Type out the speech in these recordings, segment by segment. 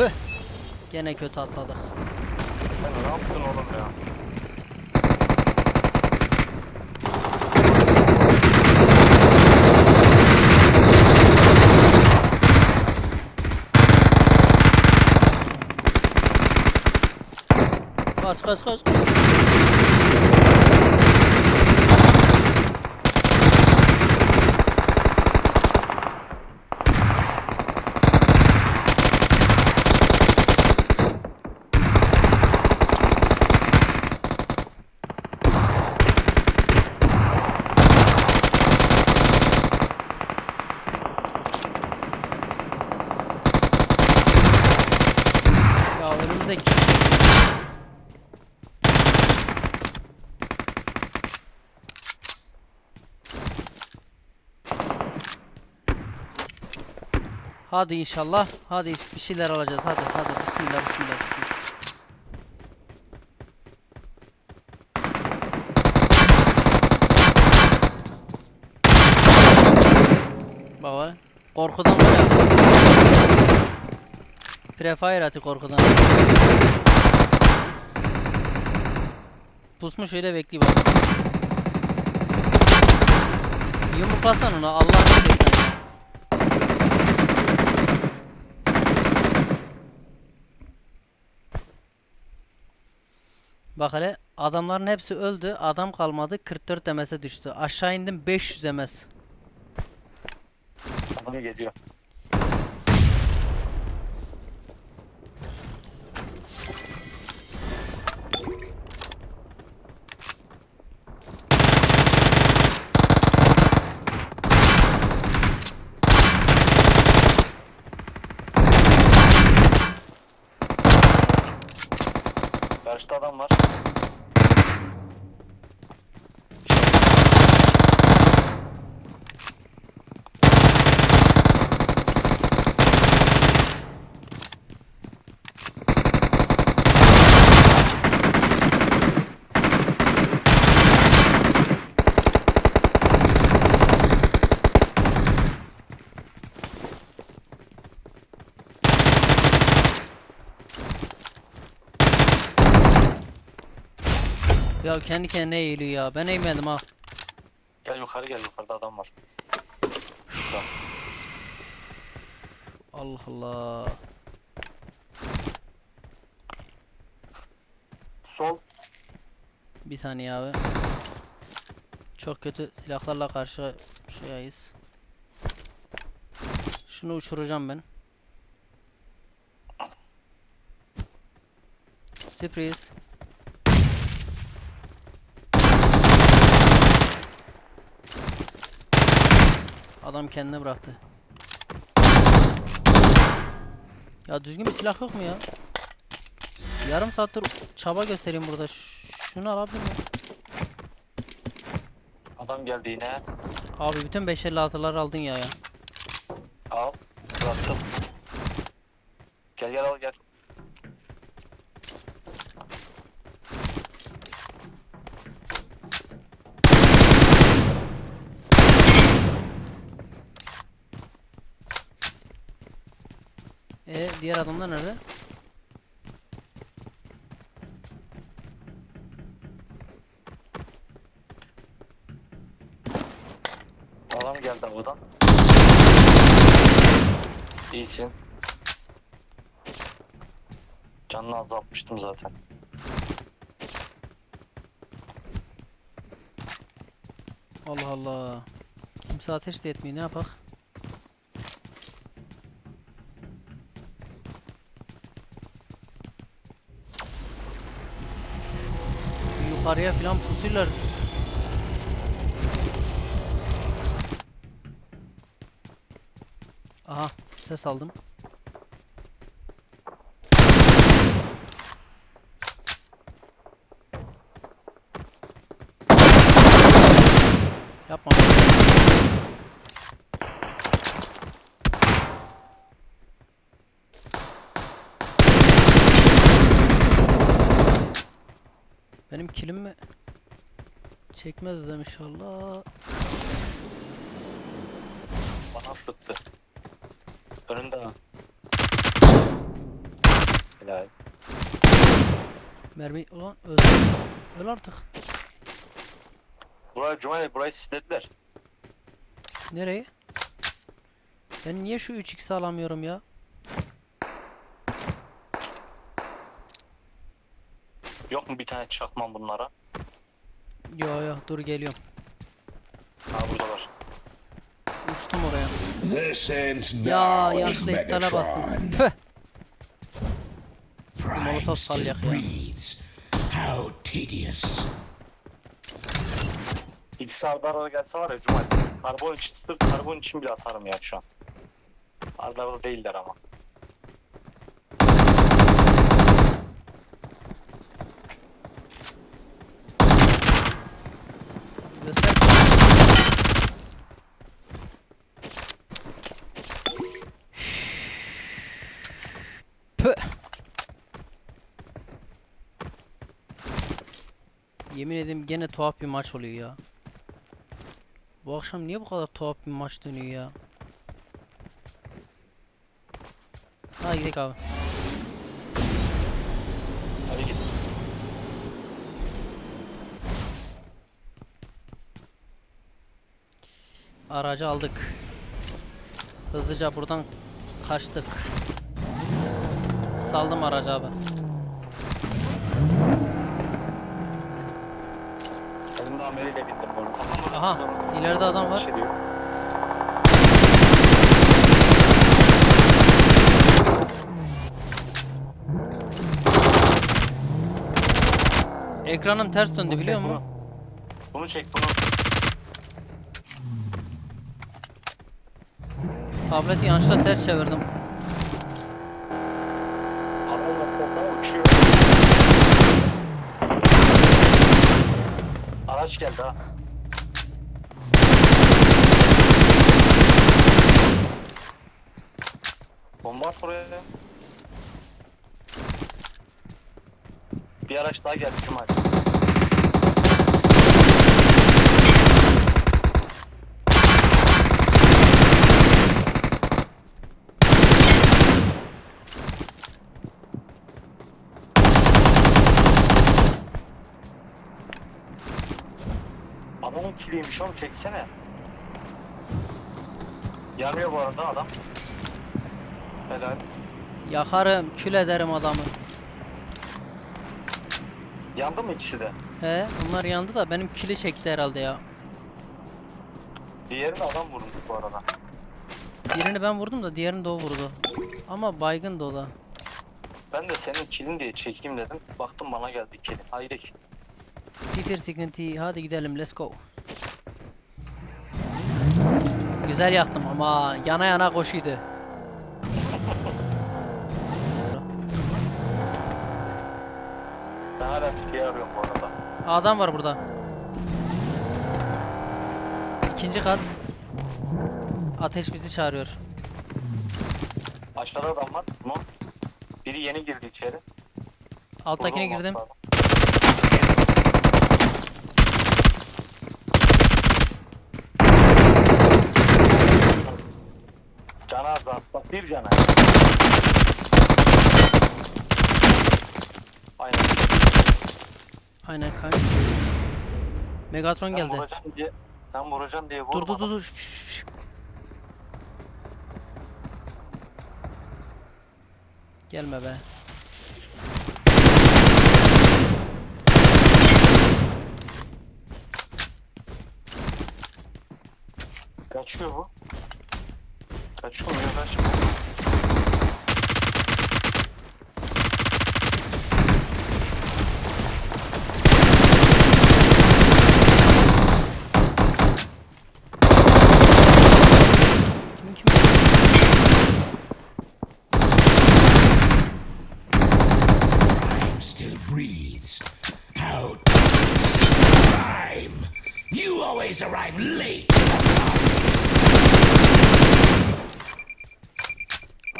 Püh. Gene kötü atladık. Sen ne yaptın oğlum ya? Kaç kaç kaç. Ya önümüzdeki Hadi inşallah. Hadi bir şeyler alacağız. Hadi hadi. Bismillah bismillah bismillah. Baba korkudan var ya. Prefire atı korkudan. Pusmuş öyle bekliyor bak. Yumruklasan onu Allah'ını Bak hele adamların hepsi öldü. Adam kalmadı. 44 MS'e düştü. Aşağı indim 500 MS. Adam geliyor. Karşıda adam var. Ya kendi kendine eğiliyor ya. Ben eğmedim ha. Gel yukarı gel yukarıda adam var. Şurada. Allah Allah. Sol. Bir saniye abi. Çok kötü silahlarla karşı şeyiz. Şunu uçuracağım ben. Sürpriz. Adam kendine bıraktı. Ya düzgün bir silah yok mu ya? Yarım saattir çaba göstereyim burada. Ş- Şunu alabilir miyim? Adam geldi yine. Abi bütün 556'ları aldın ya ya. Al. Bıraktım. Gel gel al gel. E diğer adamlar nerede? Adam geldi buradan. İyisin. Canını azaltmıştım zaten. Allah Allah. Kimse ateş de etmiyor ne yapak? Yukarıya filan pusuyorlar. Aha ses aldım. Benim kilim mi? Çekmez de inşallah. Bana sıktı. Önünde ha. Helal. Mermi ulan öl. Öl artık. Burayı Cumali burayı sislediler. Nereye? Ben niye şu 3x alamıyorum ya? Yok mu bir tane çakmam bunlara? Yo yo dur geliyorum. Ha burada var. Uçtum oraya. This ends Ya now, yanlışlıkla iptale bastım. Püh. Molotov still salyak ya. How tedious. İkisi arda arada gelse var ya Cumali. Karbon için sırf karbon için bile atarım ya şu an. Arda arada değiller ama. Göster. Püh. Yemin ederim gene tuhaf bir maç oluyor ya. Bu akşam niye bu kadar tuhaf bir maç dönüyor ya? Hadi gidelim abi. Hadi git. Aracı aldık. Hızlıca buradan kaçtık. Saldım aracı abi. Ameliyle bindim bunu. Aha, ileride adam var. Şey. Ekranım ters döndü Bunu biliyor çek, musun? Bunu. bunu çek bunu. Tableti yanlışlıkla ters çevirdim. Araç geldi ha. Bomba at buraya. Bir araç daha geldi Cumali. Adamın kiliymiş oğlum çeksene. Yanıyor bu arada adam. Helal. Yakarım, kül ederim adamı. Yandı mı ikisi de? He, onlar yandı da benim kili çekti herhalde ya. Diğerini adam vurmuş bu arada. Birini ben vurdum da diğerini de o vurdu. Ama baygın da o da. Ben de senin kilin diye çekeyim dedim. Baktım bana geldi kilin. Haydi. Sıfır sıkıntı. Hadi gidelim. Let's go. Güzel yaktım ama yana yana koşuydu. Ben hala Türkiye'yi arıyorum bu arada. Adam var burada. İkinci kat. Ateş bizi çağırıyor. Aşağıda adam var. Biri yeni girdi içeri. Alttakine Burada girdim. olması Cana azalt. Bir cana. Aynen. Aynen kanka. Megatron Sen geldi. vuracaksın diye, sen vuracaksın diye Dur dur vurmadım. dur dur. Şş, şş, şş. Gelme be. Kaçıyor bu. Tedious. Prime! You always arrive late.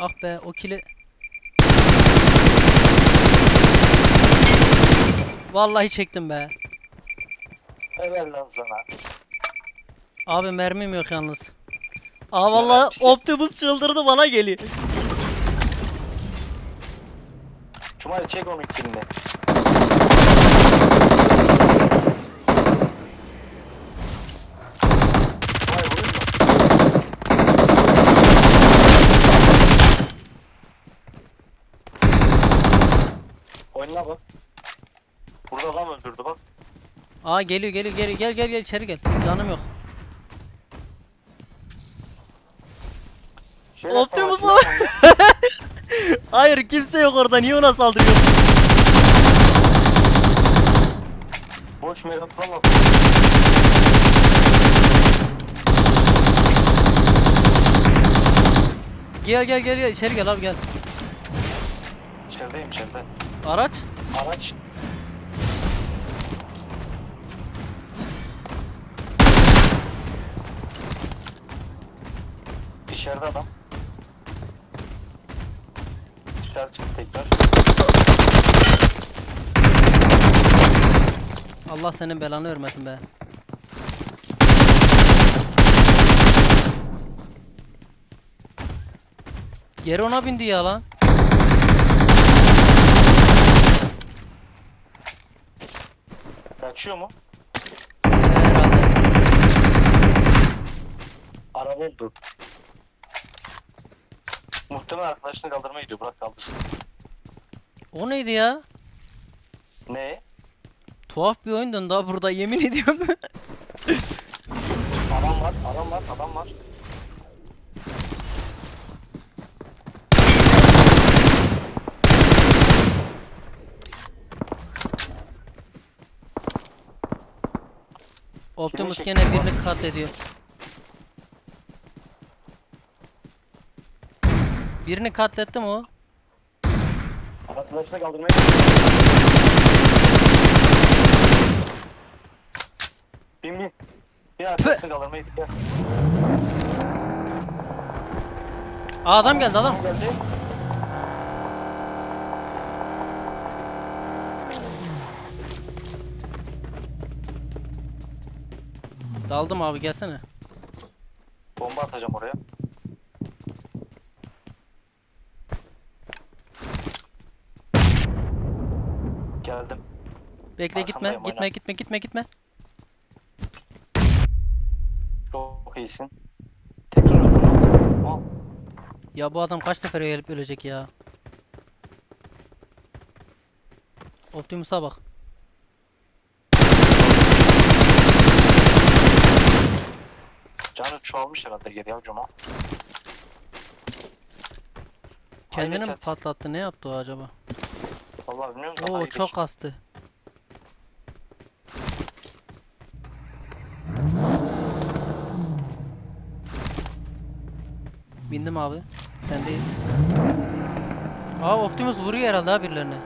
Ah be o kili. Vallahi çektim be. Helal lan sana. Abi mermim yok yalnız. Aa vallahi Optimus çıldırdı bana geliyor. Cumali çek onun kilini. Oyna bak. Burada adam öldürdü bak. Aa geliyor geliyor geliyor gel gel gel içeri gel. Canım yok. Şöyle Optimus savaş var. Hayır kimse yok orada niye ona saldırıyor? Boş merak tutamaz. Gel gel gel gel içeri gel abi gel. İçerideyim içeride. Araç. Araç. İçeride adam. Dışarı çıktı tekrar. Allah senin belanı vermesin be. Geri ona bindi ya lan. Kaçıyor mu? Araba oldu. Muhtemelen arkadaşını kaldırmaya gidiyor. Bırak kaldırsın. O neydi ya? Ne? Tuhaf bir oyundun daha burada yemin ediyorum. Adam var, adam var, adam var. Optimus çekti gene bu? birini katlediyor. Birini katletti mi o? Arkadaşını kaldırmaya. Bin bin. Kaldırmaya gidiyor. Aa adam geldi adam. Geldi. Daldım abi gelsene. Bomba atacağım oraya. Geldim. Bekle gitme Arkandayım, gitme oyna. gitme gitme gitme. Çok iyisin. Tekrar. Al. Ya bu adam kaç sefer gelip ölecek ya. Optimus'a bak. Canı çoğalmış herhalde geri ya Cuma. Kendini mi Hayret patlattı ne yaptı o acaba? Vallahi bilmiyorum da. Oo haydi çok geç. kastı. Bindim abi. Sendeyiz. Aa Optimus vuruyor herhalde ha birilerine.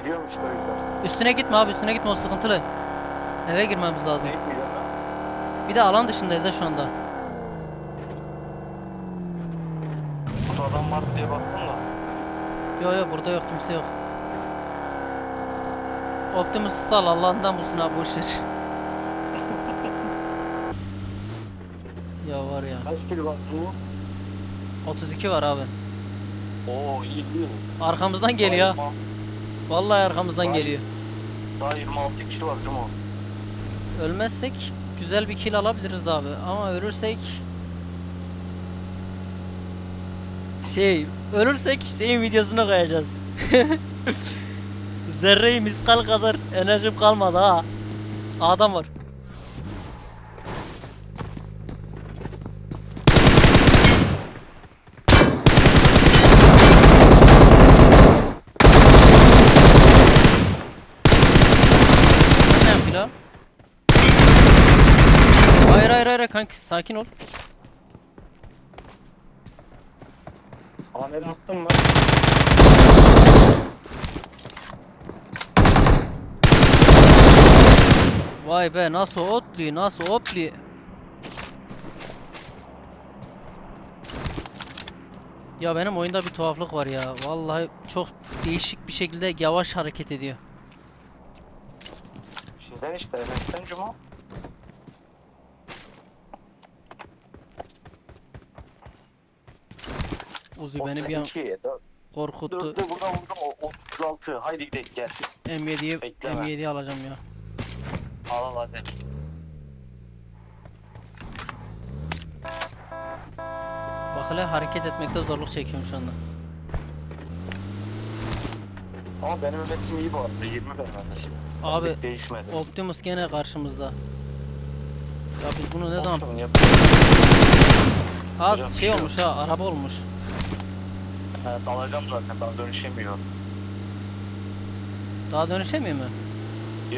Biliyormuş da öyle. Üstüne gitme abi üstüne gitme o sıkıntılı. Eve girmemiz lazım. Ne gitmeyeceğim ben. Bir de alan dışındayız ha şu anda. Burada adam var diye baktım da. Yo yo burada yok kimse yok. Optimus sal Allah'ından bulsun abi boş ver. ya var ya. Kaç kilo var bu? 32 var abi. Oo iyi değil. Arkamızdan geliyor. Vallahi arkamızdan Vay. geliyor. Daha 26 kişi var Cuma. Ölmezsek güzel bir kill alabiliriz abi ama ölürsek şey ölürsek şeyin videosunu koyacağız. Zerreyi miskal kadar enerjim kalmadı ha. Adam var. Sen ne yapıyor lan? Hayır hayır hayır kanki sakin ol. Amel attın mı? Vay be nasıl otluyor nasıl hopluyor. Ya benim oyunda bir tuhaflık var ya. Vallahi çok değişik bir şekilde yavaş hareket ediyor. Şeyden işte MS'den Cuma. Uzi beni bir an 32, dört- korkuttu. Dur buradan vurdum o 36. Haydi gidelim gel. M7'yi Bekleme. M7'yi alacağım ya. Al al hadi. Bak hele hareket etmekte zorluk çekiyorum şu anda. Ama benim ümetim iyi bu arada. 20 benim ümetim. Abi Pek değişmedi. Optimus gene karşımızda. Ya biz bunu ne zaman... Olsun, yap- Ha Hocam, şey olmuş ha araba olmuş. Evet, alacağım zaten daha dönüşemiyor. Daha dönüşemiyor mu?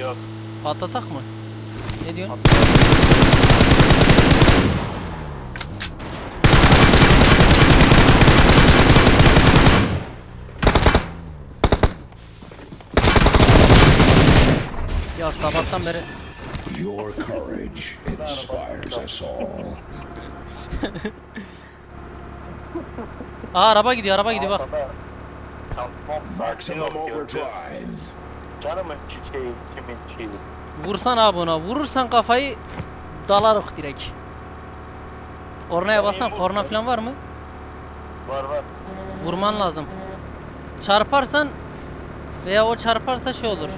Yok. Patlatak mı? Ne diyorsun? Ya sabahtan beri Your courage inspires us all. Aa araba gidiyor araba gidiyor bak. Tamam sakin ol. Maximum gördüm. Overdrive. Canımın çiçeği kimin çiçeği. Vursan abi ona vurursan kafayı dalarık direkt. Kornaya bassan korna falan var mı? Var var. Vurman lazım. Çarparsan veya o çarparsa şey olur.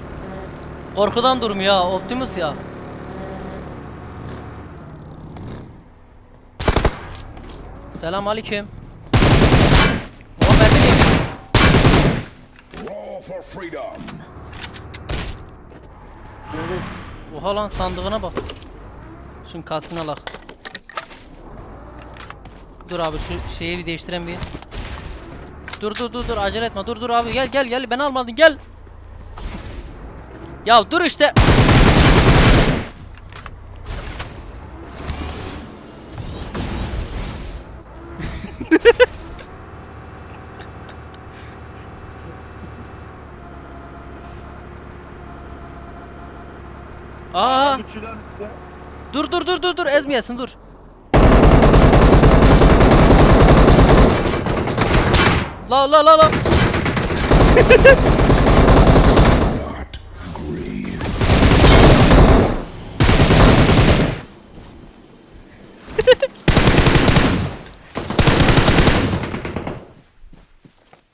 Korkudan durmuyor ha Optimus ya. Selam aleyküm. O mermi neymiş? Roll for freedom. Oha lan sandığına bak. Şunun kaskını alak. Dur abi şu şeyi bir değiştiren bir. Dur dur dur dur acele etme dur dur abi gel gel gel beni almadın gel. Ya dur işte. Dur dur dur dur ezmeyesin dur. La la la la. Not grieve.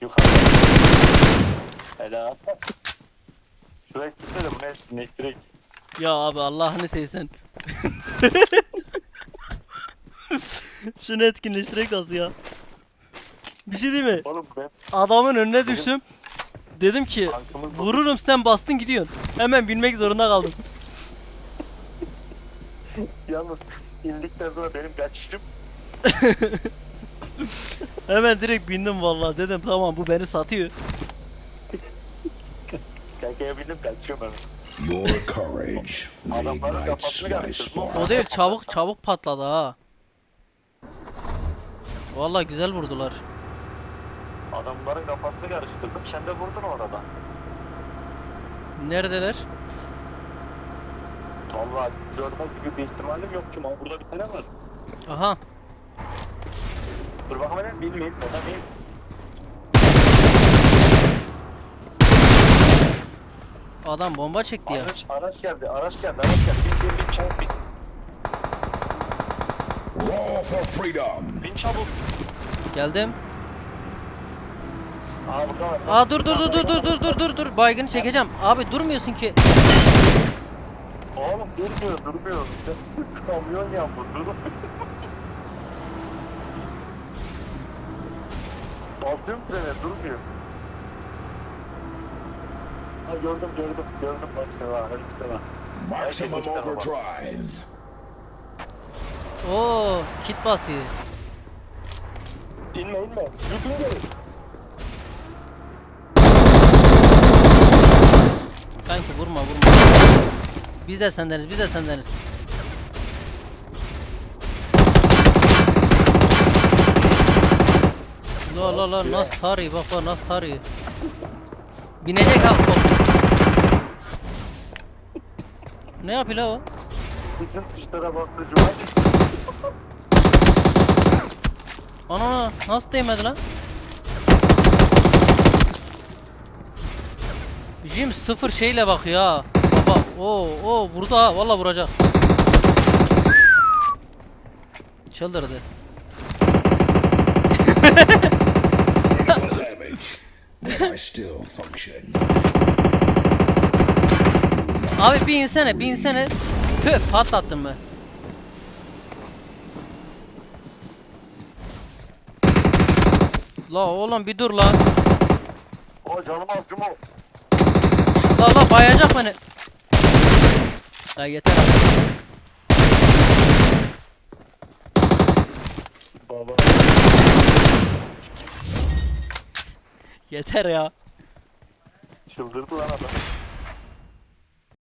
Yukarı. Helal. Şuraya bu ne? Ne direkt. Ya abi Allah'ını sevsen. Şunu etkinleştirek nasıl ya? Bir şey değil mi? Oğlum ben Adamın önüne düştüm. Dedim ki tankımız vururum sen bastın gidiyorsun. Hemen binmek zorunda kaldım. Yalnız indikten sonra benim kaçışım. Hemen direkt bindim vallahi dedim tamam bu beni satıyor. Kankaya bindim kaçıyorum hemen. Your courage Adamların reignites kafasını my karıştırdım. spark. O değil çabuk çabuk patladı ha. Vallahi güzel vurdular. Adamların kafasını karıştırdım. Sen de vurdun orada. Neredeler? Vallahi görme gibi bir ihtimalim yok ki. Ama burada bir tane var. Aha. Dur bakalım ben bilmeyeyim. Neden bilmeyeyim? Adam bomba çekti ya. Araç, araç geldi. Araç geldi. Araç geldi. Bin bin bin çabuk bin. Roll for freedom. Bin çabuk. Geldim. Aa burada var. Aa dur dur dur dur dur dur dur dur dur baygını çekeceğim. Abi durmuyorsun ki. Oğlum durmuyor durmuyor. Kamyon ya bu dur. Basıyorum frene durmuyor. Ha gördüm gördüm gördüm işte var işte var. Maximum Herkes overdrive. Oo kit basıyor. İnme inme. Git inme. Kanki vurma vurma. Biz de sendeniz biz de sendeniz. La la la nasıl tarıyor bak bak nasıl tarıyor. Binecek ha kol. Ne yapıyor la o? Bütün tuşlara bastı Cuma. Ana nasıl değmedi lan? Jim sıfır şeyle bakıyor ha. Baba o o vurdu ha valla vuracak. Çıldırdı. Abi bir insene bir insene. Püh patlattın mı? La oğlum bir dur lan. O canım az Cumo. La la bayacak beni. Ya yeter artık. Baba. Yeter ya. Çıldırdı lan adam.